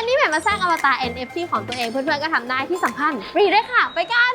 วันนี้แหม่มาสร้างอวตาร NFT ของตัวเองเพื่อนๆก็ทำได้ที่สำคัญฟรีด้วยค่ะ ไปกัน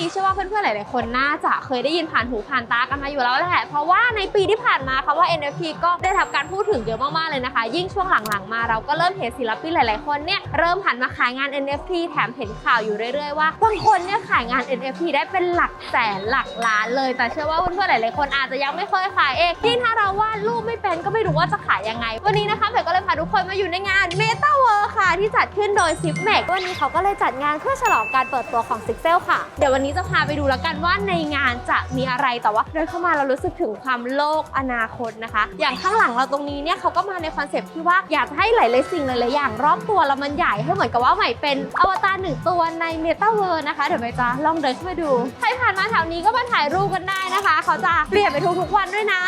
ำว่า NFT เชื่อว่าเพื่อนๆหลายๆคนน่าจะเคยได้ยินผ่านหูผ่านตากันมาอยู่แล้วแหละ เพราะว่าในปีที่ผ่านมาคำว่า NFT ก็ได้รับการพูดถึงเยอะมากๆเลยนะคะ ยิ่งช่วงหลังๆมาเราก็เริ่มเห็นศิลปินหลายๆคนเนี่ยเริ่มหันมาขายงาน NFT แถมเห็นข่าวอยู่เรื่อยๆว่าบางคนเนี่ยขายงาน NFT ได้เป็นหลักแสนหลักล้านเลย แต่เชื่อว่าเพื่อนๆหลายๆคนอาจจะยังไม่เคยขายเองยิ่งถ้าเราวาดรูปไม่เป็นก็ไม่รู้ว่าจะขายยังไง วันนี้นะคะเพจก็เลยพาทุกคนมาอยู่ในงาน Meta World ค่ะที่จัดขึ้นโดย s i p m a c วันนี้เขาก็เลยจัดงานเพื่อฉลองการเปิดตัวของ Sixel ค่ะเดี๋ยววันนี้จะพาไปดูแล้วกันว่าในงานจะมีอะไรแต่ว่าเดินเข้ามาเรารู้สึกถึงความโลกอนาคตนะคะ อย่างข้างหลังเราตรงนี้เนี่ยเขาก็มาในคอนเซปต์ที่ว่าอยากให้หลายๆสิ่งหลายๆอย่างรอบตัวเรามันใหญ่ให้เหมือนกับว่าใหม่เป็นอวตารหนึ่งตัวใน Meta World นะคะ เดี๋ยวใหม่จะลองเดินเข้าไปดู ใครผ่านมาแถวนี้ก็มาถ่ายรูปกันได้นะคะ เขาจะเปลี่ยนไปทุกๆวันด้วยนะ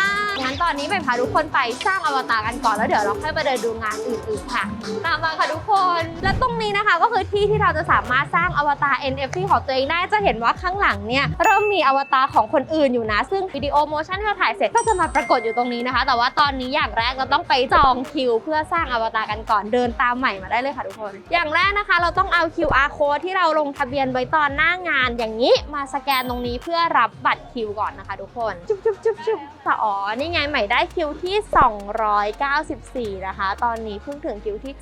งั้นตอนนี้ใหม่พาทุกคนไปสร้างอวตารกันก่อนแล้วเดี๋ยวเราค่อยไปเดินดูงานอื่นๆค่ะตามมาค่ะทุกคน และตรงนี้นะคะก็คือที่ที่เราจะสามารถสร้างอวตาร NFT ของตัวเองได้จะเห็นว่าข้างหลังเนี่ยเริ่มมีอวตารของคนอื่นอยู่นะ ซึ่งวิดีโอโมชั่นที่เราถ่ายเสร็จก็จะมาปรากฏอยู่ตรงนี้นะคะ แต่ว่าตอนนี้อย่างแรกเราต้องไปจองคิว เพื่อสร้างอวตารกันก่อนเดินตามใหม่มาได้เลยค่ะทุกคน อย่างแรกนะคะเราต้องเอา QR code ที่เราลงทะเบียนไว้ตอนหน้างานอย่างนี้มาสแกนตรงนี้เพื่อรับบัตรคิวก่อนนะคะ ทุกคนจุ๊บจุ๊บจุ๊บจุ๊บค่อ๋อนี่ไงใหม่ได้คิวที่ 294 นะคะ ตอนนี้เพิ่งถึงคิวที่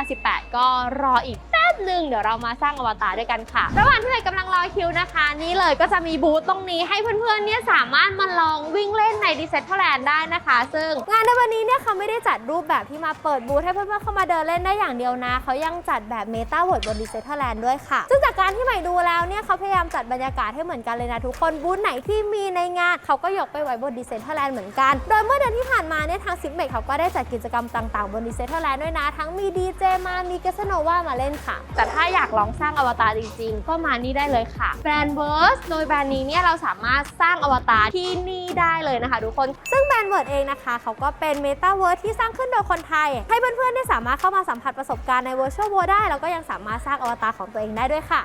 288 ก็รออีก บหนึ่งเดี๋ยวเรามาสร้างอวตารด้วยกันค่ะ ระหว่างที่เรากำลังรอคิวนะคะ นี่เลยก็จะมีบูธตรงนี้ให้เพื่อนๆเนี่ยสามารถมาลองวิ่งเล่นในดิเซ t แลนด์ได้นะคะ ซึ่งงานในวันนี้เนี่ยเขาไม่ได้จัดรูปแบบที่มาเปิดบูธให้เพื่อนๆเข้ามาเดินเล่นได้อย่างเดียวนะ เขายังจัดแบบเมตาเวิร์ดบนดิเซ t แลนด์ด้วยค่ะ ซึ่งจากการที่ใหม่ดูแล้วเนี่ยเขาพยายามจัดบรรยากาศให้เหมือนกันเลยนะทุกคนบูธไหนที่มีในงาน เขาก็ยกไปไว้บนดิเซ t แลนด์เหมือนกัน โดยเมื่อเดือนที่ผ่านมาเนี่ยทางซิมเมกเขาก็ได้จัดกิจกรรมต่างๆ บนดิเซ t แลนด์ด้วยนะ ทั้งมีดีเจมา มีเกสโนวามาเล่นค่ะแต่ถ้าอยากลองสร้างอวตารจริงๆ ก็มานี่ได้เลยค่ะ แบรนด์เวิร์สโดยแบรนด์นี้เนี่ยเราสามารถสร้างอวตารที่นี่ได้เลยนะคะทุกคน ซึ่งแบรนด์เวิร์สเองนะคะ เขาก็เป็นเมตาเวิร์สที่สร้างขึ้นโดยคนไทย ให้เพื่อนๆได้สามารถเข้ามาสัมผัสประสบการณ์ในเวอร์ชวลเวิร์ได้แล้วก็ยังสามารถสร้างอวตารของตัวเองได้ด้วยค่ะ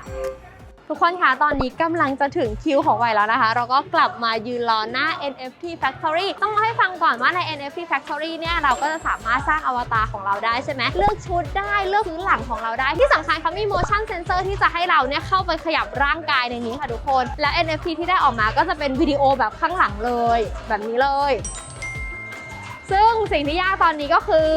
ทุกคนคะตอนนี้กำลังจะถึงคิวของไวแล้วนะคะ เราก็กลับมายืนรอหน้า NFT Factory ต้องเล่าให้ฟังก่อนว่าใน NFT Factory เนี่ยเราก็จะสามารถสร้างอวตารของเราได้ใช่ไหมเลือกชุดได้เลือกพื้นหลังของเราได้ ที่สำคัญเขามี motion sensor ที่จะให้เราเนี่ยเข้าไปขยับร่างกายในนี้ค่ะทุกคน และ NFT ที่ได้ออกมาก็จะเป็นวิดีโอแบบข้างหลังเลย แบบนี้เลย ซึ่งสิ่งที่ยากตอนนี้ก็คือ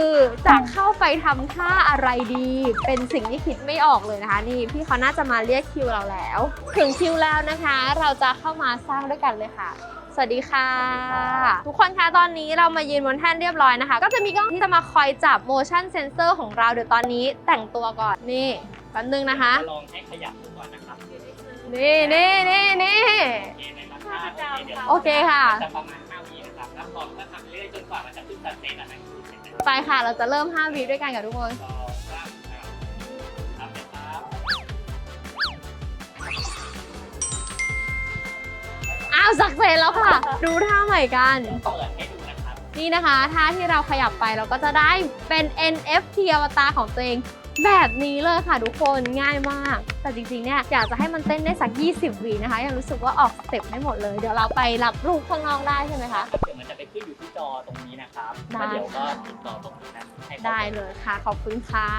จะเข้าไปทำท่าอะไรดี เป็นสิ่งที่คิดไม่ออกเลยนะคะ นี่พี่เขาน่าจะมาเรียกคิวเราแล้ว ถึงคิวแล้วนะคะ เราจะเข้ามาสร้างด้วยกันเลยค่ะ สวัสดีค่ะ ทุกคนคะตอนนี้เรามายืนบนแท่นเรียบร้อยนะคะ ก็จะมีกล้องที่จะมาคอยจับ motion sensor ของเราเดี๋ยวตอนนี้แต่งตัวก่อนนี่แป๊บนึงนะคะ ลองให้ขยับดูก่อนนะครับนี่นี่นี่นี่โอเคนะครับถ้าโอเคเดี๋ยวโอเคค่ะ จะประมาณ5วิ นะครับแล้วพอก็ทำเรื่อยๆจนกว่ามันจะขึ้นสเตตอันนั้นคือเสร็จแล้วไปค่ะ เราจะเริ่ม5วิด้วยกันกับทุกคน สองสามครับครับนะครับอ้าวสักเซนแล้วค่ะ ดูท่าใหม่กัน เปิดให้ดูนะครับ นี่นะคะท่าที่เราขยับไปเราก็จะได้เป็น NFT อวตารของตัวเอง แบบนี้เลยค่ะทุกคนง่ายมาก แต่จริงๆเนี่ยอยากจะให้มันเต้นได้สัก 20วินะคะ ยังรู้สึกว่าออกสเต็ปไม่หมดเลย เดี๋ยวเราไปรับรูปข้างนอกได้ใช่ไหมคะ เดี๋ยวมันจะไปขึ้นอยู่ที่จอตรงนี้นะครับได้ แล้วเดี๋ยวก็ติดต่อตรงนี้นะให้ข้อมูลได้เลยค่ะ ขอบคุณค่ะ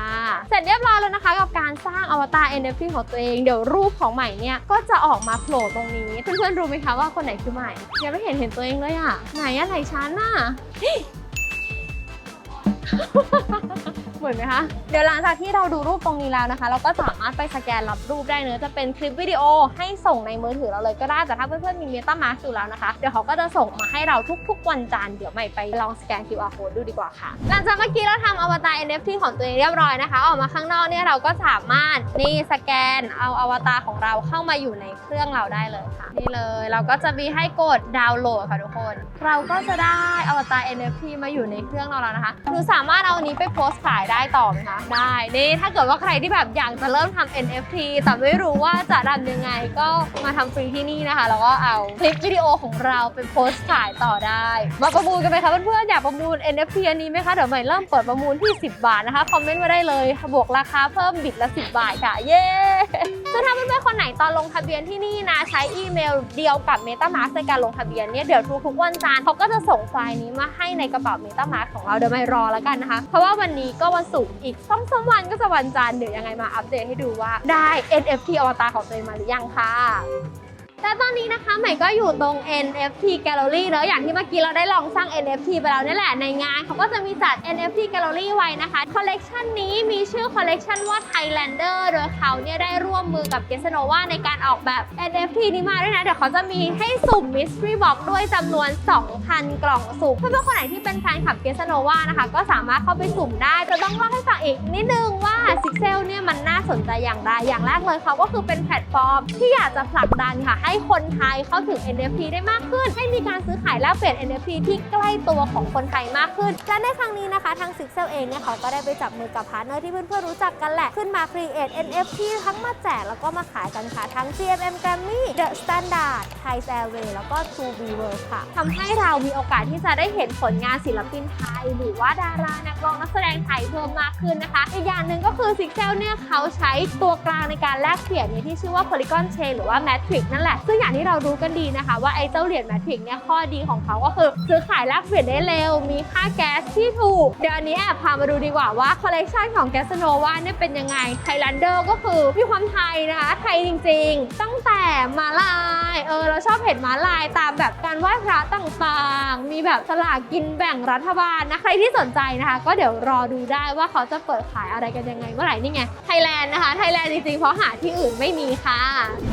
เสร็จเรียบร้อยแล้วนะคะ กับการสร้างอวตาร NFT ของตัวเอง เดี๋ยวรูปของใหม่เนี่ยก็จะออกมาโผล่ตรงนี้ เพื่อนๆรู้ไหมคะว่าคนไหนคือใหม่ยังไม่เห็นเห็นตัวเองเลยอะ ไหนอะไหนชั้นอะ เหมือนไหมคะ เดี๋ยวหลังจากที่เราดูรูปตรงนี้แล้วนะคะ เราก็สามารถไปสแกนรับรูปได้เนื้อะจะเป็นคลิปวิดีโอให้ส่งในมือถือเราเลยก็ได้ แต่ถ้าเพื่อนๆมี MetaMask อยู่แล้วนะคะ เดี๋ยวเขาก็จะส่งมาให้เราทุกๆ วันจันทร์ เดี๋ยวใหม่ไปลองสแกน QR code ดูดีกว่าค่ะ หลังจากเมื่อกี้เราทำอวตาร NFT ของตัวเองเรียบร้อยนะคะ ออกมาข้างนอกเนี่ยเราก็สามารถนี่สแกนเอาอวตารของเราเข้ามาอยู่ในเครื่องเราได้เลยค่ะ นี่เลยเราก็จะมีให้กดดาวน์โหลดค่ะทุกคน เราก็จะได้อวตาร NFT มาอยู่ในเครื่องเราแล้วนะคะหนูสามารถเอาอันนี้ไปโพสต์ขายได้ได้ต่อไหมคะ ได้นี่ถ้าเกิดว่าใครที่แบบอยากจะเริ่มทำ NFT แต่ไม่รู้ว่าจะทำยังไงก็มาทำฟรีที่นี่นะคะ แล้วก็เอาคลิปวิดีโอของเราไปโพสต์ขายต่อได้ มาประมูลกันไหมคะเพื่อนๆอยากประมูล NFT อันนี้ไหมคะเดี๋ยวใหม่เริ่มเปิดประมูลที่ 10 บาทนะคะคอมเมนต์มาได้เลยบวกราคาเพิ่มบิดละ 10 บาทค่ะเย้ ซึ่งถ้าเพื่อนๆคนไหนตอนลงทะเบียนที่นี่นะ ใช้อีเมลเดียวกับ MetaMask ในการลงทะเบียนเนี่ยเดี๋ยวทุกๆวันจันทร์เขาก็จะส่งไฟล์นี้มาให้ในกระเป๋า MetaMask ของเราเดี๋ยวไม่รอแล้วกันนะคะ เพราะว่าวันนี้ก็วันศุกร์อีกสองสามวันก็จะวันจันทร์เดี๋ยวยังไงมาอัปเดตให้ดูว่าได้ NFT อวตารของตัวเองมาหรือยังค่ะ และตอนนี้นะคะใหม่ก็อยู่ตรง NFT Gallery เนอะอย่างที่เมื่อกี้เราได้ลองสร้าง NFT ไปแล้วนี่แหละในงานเขาก็จะมีจัด NFT Gallery ไว้นะคะคอลเลกชันนี้มีชื่อคอลเลกชันว่า Thailander โดยเขาเนี่ยได้ร่วมมือกับ g e s n o v a ในการออกแบบ NFT นี้มาด้วยนะ เดี๋ยวเขาจะมีให้สุ่ม Mystery Box ด้วยจำนวน 2,000 กล่องสุ่มเพื่อนๆคนไหนที่เป็นแฟนคลับ g e s n o v a นะคะ ก็สามารถเข้าไปสุ่มได้แต่ต้องเล่าให้ฟังอีกนิดนึงว่า Sixel เนี่ยมันน่าสนใจอย่างไรอย่างแรกเลยเขาก็คือเป็นแพลตฟอร์มที่อยากจะผลักดันค่ะให้ให้คนไทยเข้าถึง NFT ได้มากขึ้น ให้มีการซื้อขายแลกเปลี่ยน NFT ที่ใกล้ตัวของคนไทยมากขึ้น และในครั้งนี้นะคะทาง Sixel เองเนี่ยเขาก็ได้ไปจับมือกับพาร์ทเนอร์ที่เพื่อนๆรู้จักกันแหละ ขึ้นมา create NFT ทั้งมาแจกแล้วก็มาขายกันค่ะทั้ง GMM Grammy The Standard Thai Airway แล้วก็ True b w o r ค่ะทำให้เรามีโอกาสที่จะได้เห็นผลงานศิลปินไทย หรือว่าดารานักร้องนักแสดงไทยเพิ่มมากขึ้นนะคะ อีกอย่างหนึ่งก็คือ Sixel เนี่ยเขาใช้ตัวกลางในการแลกเปลี่ยนเนี่ยที่ชื่อว่า Polygon Chain หรือว่า Matrix นั่นแหละซึ่งอย่างที่เรารู้กันดีนะคะ ว่าไอ้เจ้าเหรียญ Matrix เนี่ยข้อดีของเขาก็คือ ซื้อขายแลกเปลี่ยนได้เร็ว มีค่าแก๊สที่ถูก เดี๋ยวอันนี้แอบพามาดูดีกว่าว่าคอลเลกชันของ g a s n o v a เนี่ยเป็นยังไง Thailander ก็คือมีความไทยนะคะ ไทยจริงๆ ตั้งแต่มาลายเออเราชอบเห็นมาลายตามแบบการไหว้พระต่างๆ มีแบบสลากกินแบ่งรัฐบาลนะใครที่สนใจนะคะ ก็เดี๋ยวรอดูได้ว่าเขาจะเปิดขายอะไรกันยังไงเมื่อไหร่นี่ไงไทยแลนด์นะคะไทยแลนด์จริงๆเพราะหาที่อื่นไม่มีค่ะ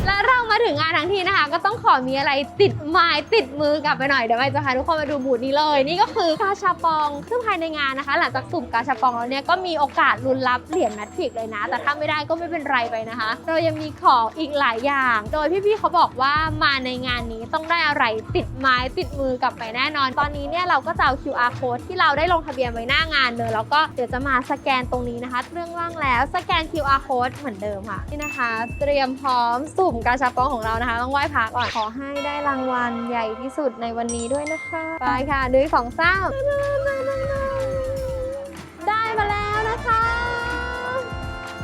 และเรามาถึงงานทั้งทีนะคะ ก็ต้องขอมีอะไรติดไม้ติดมือกลับไปหน่อยเดี๋ยวไปจะพาทุกคนมาดูบูธนี้เลย นี่ก็คือกาชาปองซึ่งภายในงานนะคะ หลังจากสุ่มกาชาปองแล้วเนี่ยก็มีโอกาสลุ้นรับเหรียญแมทริกเลยนะ แต่ถ้าไม่ได้ก็ไม่เป็นไรไปนะคะ เรายังมีของอีกหลายอย่าง โดยพี่ๆเขาบอกว่ามาในงานนี้ต้องได้อะไรติดไม้ติดมือกลับไปแน่นอน ตอนนี้เนี่ยเราก็จะเอา QR code ที่เราได้ลงทะเบียนไว้หน้างานเลยแล้วก็เดี๋ยวจะมาสแกนตรงนี้นะคะเรื่องว่างแล้วสแกน QR code เหมือนเดิมค่ะนี่นะคะ เตรียมพร้อมสุ่มกาชาปองของเรานะคะต้องไหว้พระก่อน ขอให้ได้รางวัลใหญ่ที่สุดในวันนี้ด้วยนะคะ ไปค่ะด้วยของเศร้าได้มาแล้วนะคะ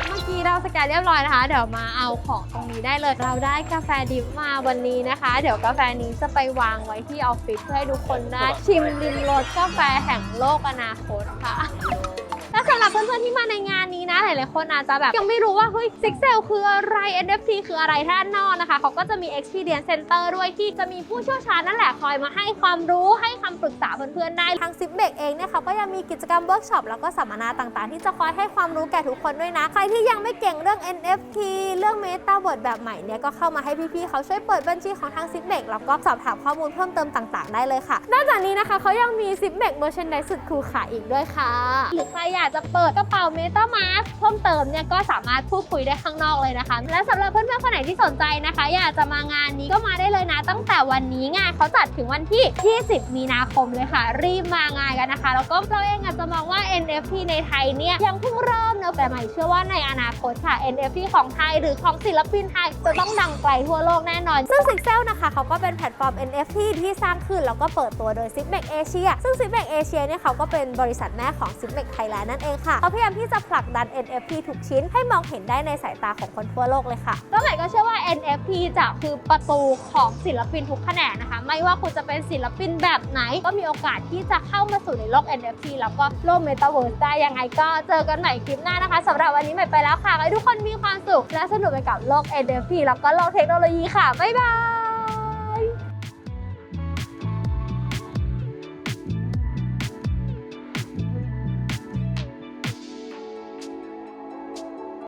เมื่อกี้เราสแกนเรียบร้อยนะคะ เดี๋ยวมาเอาของตรงนี้ได้เลย เราได้กาแฟดิบมาวันนี้นะคะ เดี๋ยวกาแฟนี้จะไปวางไว้ที่ออฟฟิศเพื่อให้ทุกคนได้ชิมริมรสกาแฟแห่งโลกอนาคตค่ะ พื่อนๆที่มาในงานนี้นะหลายๆคนอาจจะแบบยังไม่รู้ว่าเฮ้ย Sixel คืออะไร NFT คืออะไรท่านนอกนะคะ เขาก็จะมี Experience Center ด้วยที่จะมีผู้เชี่ยวชาญนั่นแหละคอยมาให้ความรู้ให้คำปรึกษาเพื่อนๆได้ทาง s i p b e เองเนี่ยเขาก็ยังมีกิจกรรมเวิร์กช็อปแล้วก็สัมมนาต่างๆ ที่จะคอยให้ความรู้แก่ทุกคนด้วยนะ ใครที่ยังไม่เก่งเรื่อง NFT เรื่อง Metaverse แบบใหม่เนี่ยก็เข้ามาให้พี่ๆเขาช่วยเปิดบัญชีของทาง s i p b e แล้วก็สอบถามข้อมูลเพิ่มเติมต่างๆ ได้เลยค่ะนอกจากนี้นะคะเขายังมี s i p b e Merchandise สุดคูลขายอีกด้วยค่ะหรือใครอยากจะเปิดกระเป๋า MetaMask เพิ่มเติมเนี่ยก็สามารถพูดคุยได้ข้างนอกเลยนะคะ และสำหรับเพื่อนๆคนไหนที่สนใจนะคะ อยากจะมางานนี้ก็มาได้เลยนะ ตั้งแต่วันนี้งานเขาจัดถึงวันที่ 20 มีนาคมเลยค่ะ รีบมางานกันนะคะ แล้วก็เราเองอาจจะมองว่า NFT ในไทยเนี่ยยังเพิ่งเริ่มเนอะแต่ใหม่เชื่อว่าในอนาคตค่ะ NFT ของไทยหรือของศิลปินไทยจะต้องดังไกลทั่วโลกแน่นอน ซึ่ง Sixel นะคะเขาก็เป็นแพลตฟอร์ม NFT ที่สร้างขึ้นแล้วก็เปิดตัวโดย s i p m e c Asia ซึ่ง s i p m e c Asia เนี่ยเขาก็เป็นบริษัทแม่ของ s i p m e c Thailand นั่นเองค่ะเขาพยายามที่จะผลักดัน NFT ทุกชิ้นให้มองเห็นได้ในสายตาของคนทั่วโลกเลยค่ะแล้วใหม่ก็เชื่อว่า NFT จะคือประตูของศิลปินทุกแขนงนะคะ ไม่ว่าคุณจะเป็นศิลปินแบบไหน ก็มีโอกาสที่จะเข้ามาสู่ในโลก NFT แล้วก็โลก Metaverse ได้ยังไงก็เจอกันใหม่คลิปหน้านะคะสำหรับวันนี้ใหม่ไปแล้วค่ะให้ทุกคนมีความสุขและสนุกไปกับโลก NFT แล้วก็โลกเทคโนโลยีค่ะบ๊ายบาย